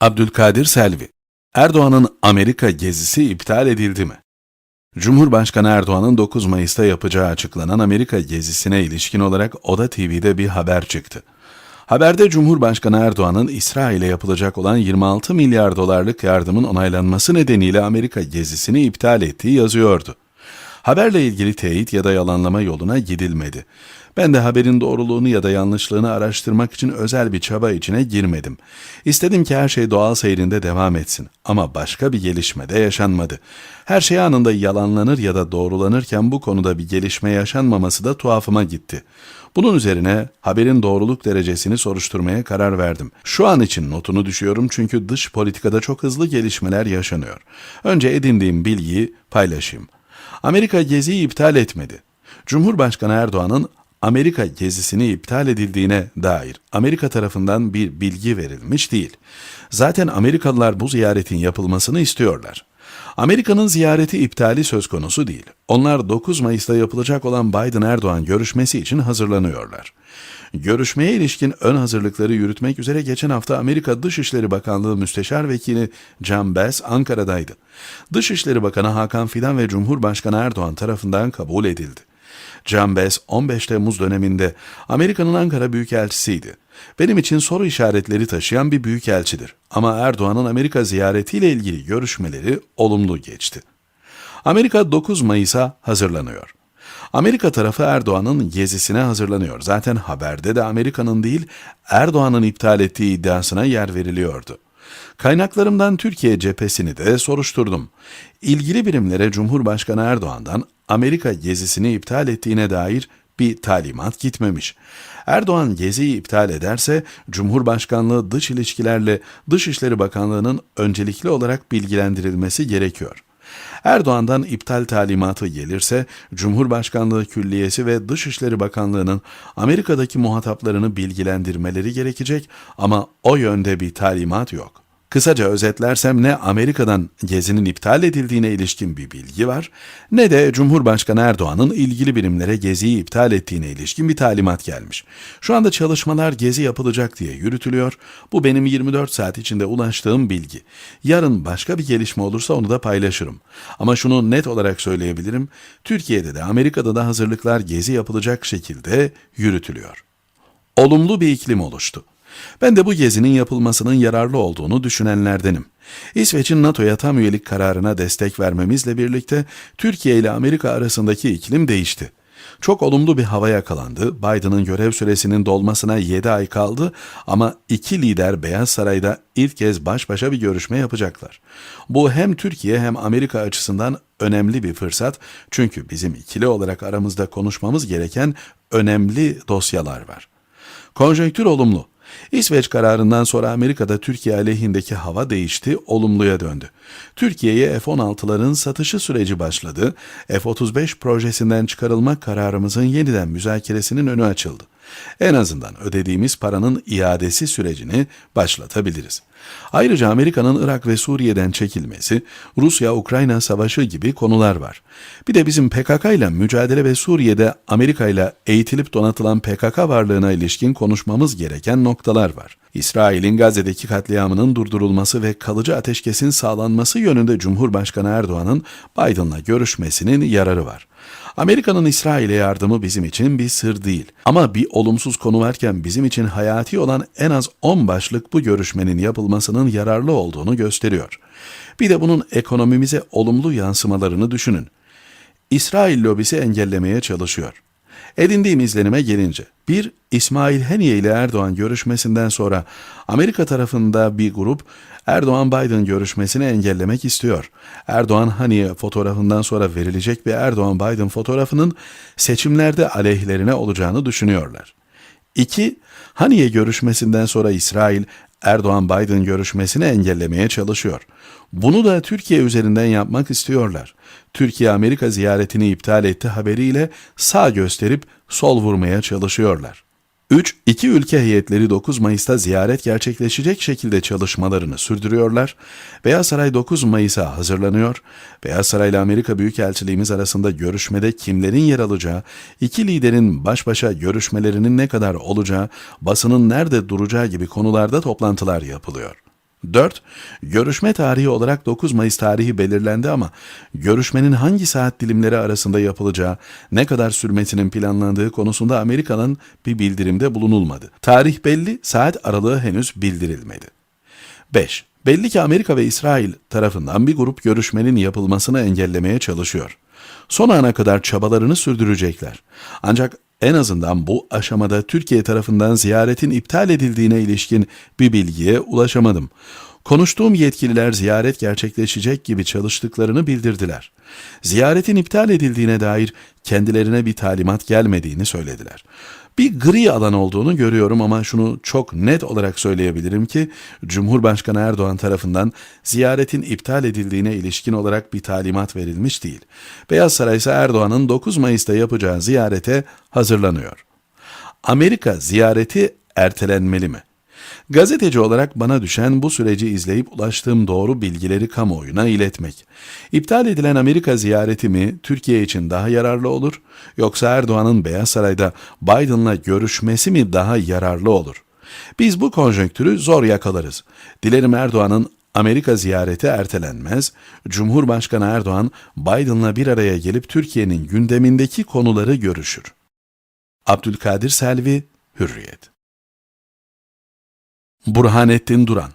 Abdülkadir Selvi Erdoğan'ın Amerika gezisi iptal edildi mi? Cumhurbaşkanı Erdoğan'ın 9 Mayıs'ta yapacağı açıklanan Amerika gezisine ilişkin olarak Oda TV'de bir haber çıktı. Haberde Cumhurbaşkanı Erdoğan'ın İsrail'e yapılacak olan 26 milyar dolarlık yardımın onaylanması nedeniyle Amerika gezisini iptal ettiği yazıyordu. Haberle ilgili teyit ya da yalanlama yoluna gidilmedi. Ben de haberin doğruluğunu ya da yanlışlığını araştırmak için özel bir çaba içine girmedim. İstedim ki her şey doğal seyrinde devam etsin ama başka bir gelişme de yaşanmadı. Her şey anında yalanlanır ya da doğrulanırken bu konuda bir gelişme yaşanmaması da tuhafıma gitti. Bunun üzerine haberin doğruluk derecesini soruşturmaya karar verdim. Şu an için notunu düşüyorum çünkü dış politikada çok hızlı gelişmeler yaşanıyor. Önce edindiğim bilgiyi paylaşayım. Amerika geziyi iptal etmedi. Cumhurbaşkanı Erdoğan'ın Amerika gezisini iptal edildiğine dair Amerika tarafından bir bilgi verilmiş değil. Zaten Amerikalılar bu ziyaretin yapılmasını istiyorlar. Amerika'nın ziyareti iptali söz konusu değil. Onlar 9 Mayıs'ta yapılacak olan Biden-Erdoğan görüşmesi için hazırlanıyorlar. Görüşmeye ilişkin ön hazırlıkları yürütmek üzere geçen hafta Amerika Dışişleri Bakanlığı Müsteşar Vekili John Bass Ankara'daydı. Dışişleri Bakanı Hakan Fidan ve Cumhurbaşkanı Erdoğan tarafından kabul edildi. Bass 15 Temmuz döneminde Amerika'nın Ankara Büyükelçisiydi. Benim için soru işaretleri taşıyan bir büyükelçidir. Ama Erdoğan'ın Amerika ziyaretiyle ilgili görüşmeleri olumlu geçti. Amerika 9 Mayıs'a hazırlanıyor. Amerika tarafı Erdoğan'ın gezisine hazırlanıyor. Zaten haberde de Amerika'nın değil Erdoğan'ın iptal ettiği iddiasına yer veriliyordu. Kaynaklarımdan Türkiye cephesini de soruşturdum. İlgili birimlere Cumhurbaşkanı Erdoğan'dan Amerika gezisini iptal ettiğine dair bir talimat gitmemiş. Erdoğan geziyi iptal ederse Cumhurbaşkanlığı dış ilişkilerle Dışişleri Bakanlığı'nın öncelikli olarak bilgilendirilmesi gerekiyor. Erdoğan'dan iptal talimatı gelirse Cumhurbaşkanlığı Külliyesi ve Dışişleri Bakanlığı'nın Amerika'daki muhataplarını bilgilendirmeleri gerekecek ama o yönde bir talimat yok. Kısaca özetlersem ne Amerika'dan gezinin iptal edildiğine ilişkin bir bilgi var ne de Cumhurbaşkanı Erdoğan'ın ilgili birimlere geziyi iptal ettiğine ilişkin bir talimat gelmiş. Şu anda çalışmalar gezi yapılacak diye yürütülüyor. Bu benim 24 saat içinde ulaştığım bilgi. Yarın başka bir gelişme olursa onu da paylaşırım. Ama şunu net olarak söyleyebilirim. Türkiye'de de Amerika'da da hazırlıklar gezi yapılacak şekilde yürütülüyor. Olumlu bir iklim oluştu. Ben de bu gezinin yapılmasının yararlı olduğunu düşünenlerdenim. İsveç'in NATO'ya tam üyelik kararına destek vermemizle birlikte Türkiye ile Amerika arasındaki iklim değişti. Çok olumlu bir hava yakalandı. Biden'ın görev süresinin dolmasına 7 ay kaldı ama iki lider Beyaz Saray'da ilk kez baş başa bir görüşme yapacaklar. Bu hem Türkiye hem Amerika açısından önemli bir fırsat çünkü bizim ikili olarak aramızda konuşmamız gereken önemli dosyalar var. Konjonktür olumlu. İsveç kararından sonra Amerika'da Türkiye aleyhindeki hava değişti, olumluya döndü. Türkiye'ye F-16'ların satışı süreci başladı. F-35 projesinden çıkarılma kararımızın yeniden müzakeresinin önü açıldı. En azından ödediğimiz paranın iadesi sürecini başlatabiliriz. Ayrıca Amerika'nın Irak ve Suriye'den çekilmesi, Rusya-Ukrayna savaşı gibi konular var. Bir de bizim PKK ile mücadele ve Suriye'de Amerika ile eğitilip donatılan PKK varlığına ilişkin konuşmamız gereken noktalar var. İsrail'in Gazze'deki katliamının durdurulması ve kalıcı ateşkesin sağlanması yönünde Cumhurbaşkanı Erdoğan'ın Biden'la görüşmesinin yararı var. Amerika'nın İsrail'e yardımı bizim için bir sır değil. Ama bir olumsuz konu varken bizim için hayati olan en az 10 başlık bu görüşmenin yapılmasının yararlı olduğunu gösteriyor. Bir de bunun ekonomimize olumlu yansımalarını düşünün. İsrail lobisi engellemeye çalışıyor. Edindiğim izlenime gelince, bir İsmail Heniye ile Erdoğan görüşmesinden sonra Amerika tarafında bir grup Erdoğan-Biden görüşmesini engellemek istiyor. Erdoğan Haniye fotoğrafından sonra verilecek bir Erdoğan-Biden fotoğrafının seçimlerde aleyhlerine olacağını düşünüyorlar. İki, Haniye görüşmesinden sonra İsrail Erdoğan-Biden görüşmesini engellemeye çalışıyor. Bunu da Türkiye üzerinden yapmak istiyorlar. Türkiye Amerika ziyaretini iptal etti haberiyle sağ gösterip sol vurmaya çalışıyorlar. 3. İki ülke heyetleri 9 Mayıs'ta ziyaret gerçekleşecek şekilde çalışmalarını sürdürüyorlar. Beyaz Saray 9 Mayıs'a hazırlanıyor. Beyaz Saray ile Amerika Büyükelçiliğimiz arasında görüşmede kimlerin yer alacağı, iki liderin baş başa görüşmelerinin ne kadar olacağı, basının nerede duracağı gibi konularda toplantılar yapılıyor. 4. Görüşme tarihi olarak 9 Mayıs tarihi belirlendi ama görüşmenin hangi saat dilimleri arasında yapılacağı, ne kadar sürmesinin planlandığı konusunda Amerika'nın bir bildirimde bulunulmadı. Tarih belli, saat aralığı henüz bildirilmedi. 5. Belli ki Amerika ve İsrail tarafından bir grup görüşmenin yapılmasını engellemeye çalışıyor. Son ana kadar çabalarını sürdürecekler. Ancak en azından bu aşamada Türkiye tarafından ziyaretin iptal edildiğine ilişkin bir bilgiye ulaşamadım. Konuştuğum yetkililer ziyaret gerçekleşecek gibi çalıştıklarını bildirdiler. Ziyaretin iptal edildiğine dair kendilerine bir talimat gelmediğini söylediler. Bir gri alan olduğunu görüyorum ama şunu çok net olarak söyleyebilirim ki Cumhurbaşkanı Erdoğan tarafından ziyaretin iptal edildiğine ilişkin olarak bir talimat verilmiş değil. Beyaz Saray ise Erdoğan'ın 9 Mayıs'ta yapacağı ziyarete hazırlanıyor. Amerika ziyareti ertelenmeli mi? Gazeteci olarak bana düşen bu süreci izleyip ulaştığım doğru bilgileri kamuoyuna iletmek. İptal edilen Amerika ziyareti mi Türkiye için daha yararlı olur yoksa Erdoğan'ın Beyaz Saray'da Biden'la görüşmesi mi daha yararlı olur? Biz bu konjonktürü zor yakalarız. Dilerim Erdoğan'ın Amerika ziyareti ertelenmez, Cumhurbaşkanı Erdoğan Biden'la bir araya gelip Türkiye'nin gündemindeki konuları görüşür. Abdülkadir Selvi, Hürriyet Burhanettin Duran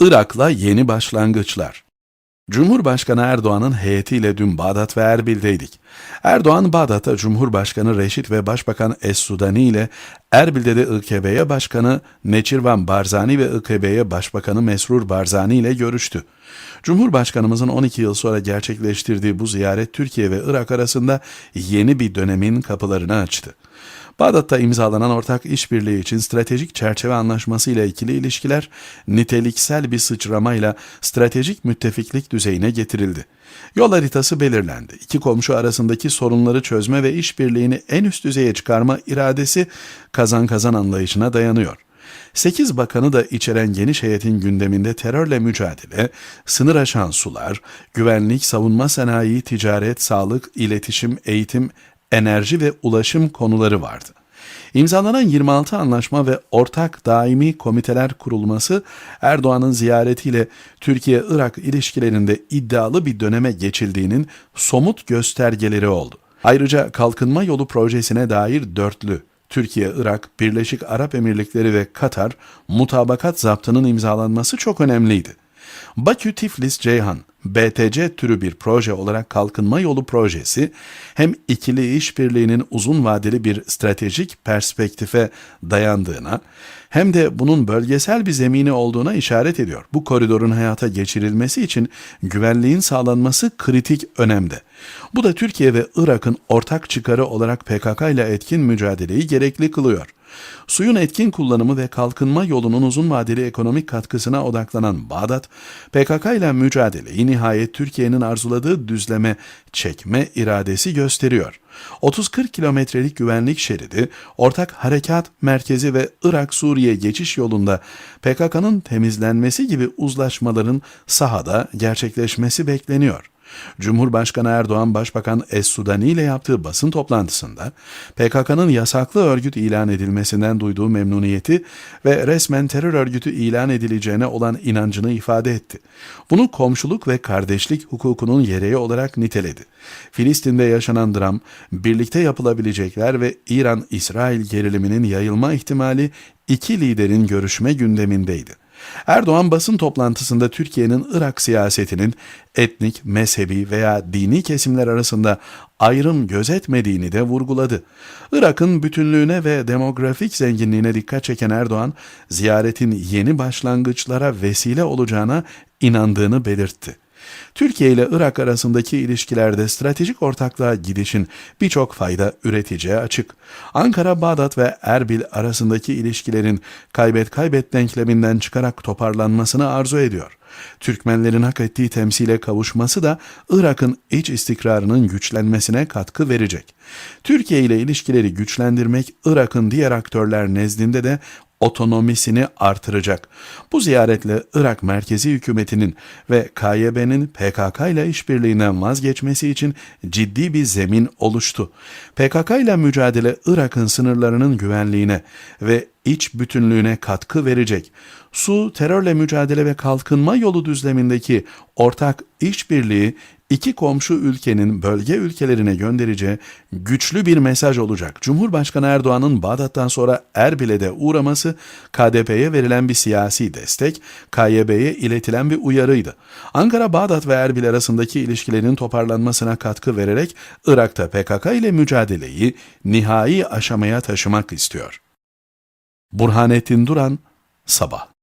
Irak'la yeni başlangıçlar Cumhurbaşkanı Erdoğan'ın heyetiyle dün Bağdat ve Erbil'deydik. Erdoğan Bağdat'ta Cumhurbaşkanı Reşit ve Başbakan Es-Sudani ile Erbil'de de İKB'ye Başkanı Neçirvan Barzani ve İKB'ye Başbakanı Mesrur Barzani ile görüştü. Cumhurbaşkanımızın 12 yıl sonra gerçekleştirdiği bu ziyaret Türkiye ve Irak arasında yeni bir dönemin kapılarını açtı. Bağdat'ta imzalanan ortak işbirliği için stratejik çerçeve anlaşması ile ikili ilişkiler niteliksel bir sıçramayla stratejik müttefiklik düzeyine getirildi. Yol haritası belirlendi. İki komşu arasındaki sorunları çözme ve işbirliğini en üst düzeye çıkarma iradesi kazan kazan anlayışına dayanıyor. 8 bakanı da içeren geniş heyetin gündeminde terörle mücadele, sınır aşan sular, güvenlik, savunma sanayi, ticaret, sağlık, iletişim, eğitim, enerji ve ulaşım konuları vardı. İmzalanan 26 anlaşma ve ortak daimi komiteler kurulması Erdoğan'ın ziyaretiyle Türkiye-Irak ilişkilerinde iddialı bir döneme geçildiğinin somut göstergeleri oldu. Ayrıca kalkınma yolu projesine dair dörtlü Türkiye, Irak, Birleşik Arap Emirlikleri ve Katar mutabakat zaptının imzalanması çok önemliydi. Bakü Tiflis Ceyhan BTC türü bir proje olarak kalkınma yolu projesi hem ikili işbirliğinin uzun vadeli bir stratejik perspektife dayandığına hem de bunun bölgesel bir zemini olduğuna işaret ediyor. Bu koridorun hayata geçirilmesi için güvenliğin sağlanması kritik önemde. Bu da Türkiye ve Irak'ın ortak çıkarı olarak PKK ile etkin mücadeleyi gerekli kılıyor. Suyun etkin kullanımı ve kalkınma yolunun uzun vadeli ekonomik katkısına odaklanan Bağdat, PKK ile mücadeleyi nihayet Türkiye'nin arzuladığı düzleme çekme iradesi gösteriyor. 30-40 kilometrelik güvenlik şeridi, ortak harekat merkezi ve Irak-Suriye geçiş yolunda PKK'nın temizlenmesi gibi uzlaşmaların sahada gerçekleşmesi bekleniyor. Cumhurbaşkanı Erdoğan Başbakan Es-Sudani ile yaptığı basın toplantısında PKK'nın yasaklı örgüt ilan edilmesinden duyduğu memnuniyeti ve resmen terör örgütü ilan edileceğine olan inancını ifade etti. Bunu komşuluk ve kardeşlik hukukunun gereği olarak niteledi. Filistin'de yaşanan dram, birlikte yapılabilecekler ve İran-İsrail geriliminin yayılma ihtimali iki liderin görüşme gündemindeydi. Erdoğan basın toplantısında Türkiye'nin Irak siyasetinin etnik, mezhebi veya dini kesimler arasında ayrım gözetmediğini de vurguladı. Irak'ın bütünlüğüne ve demografik zenginliğine dikkat çeken Erdoğan, ziyaretin yeni başlangıçlara vesile olacağına inandığını belirtti. Türkiye ile Irak arasındaki ilişkilerde stratejik ortaklığa gidişin birçok fayda üreteceği açık. Ankara, Bağdat ve Erbil arasındaki ilişkilerin kaybet kaybet denkleminden çıkarak toparlanmasını arzu ediyor. Türkmenlerin hak ettiği temsile kavuşması da Irak'ın iç istikrarının güçlenmesine katkı verecek. Türkiye ile ilişkileri güçlendirmek Irak'ın diğer aktörler nezdinde de otonomisini artıracak. Bu ziyaretle Irak merkezi hükümetinin ve KYB'nin PKK ile işbirliğinden vazgeçmesi için ciddi bir zemin oluştu. PKK ile mücadele Irak'ın sınırlarının güvenliğine ve iç bütünlüğüne katkı verecek. Su, terörle mücadele ve kalkınma yolu düzlemindeki ortak işbirliği iki komşu ülkenin bölge ülkelerine göndereceği güçlü bir mesaj olacak. Cumhurbaşkanı Erdoğan'ın Bağdat'tan sonra Erbil'e de uğraması KDP'ye verilen bir siyasi destek, KYB'ye iletilen bir uyarıydı. Ankara, Bağdat ve Erbil arasındaki ilişkilerin toparlanmasına katkı vererek Irak'ta PKK ile mücadeleyi nihai aşamaya taşımak istiyor. Burhanettin Duran, Sabah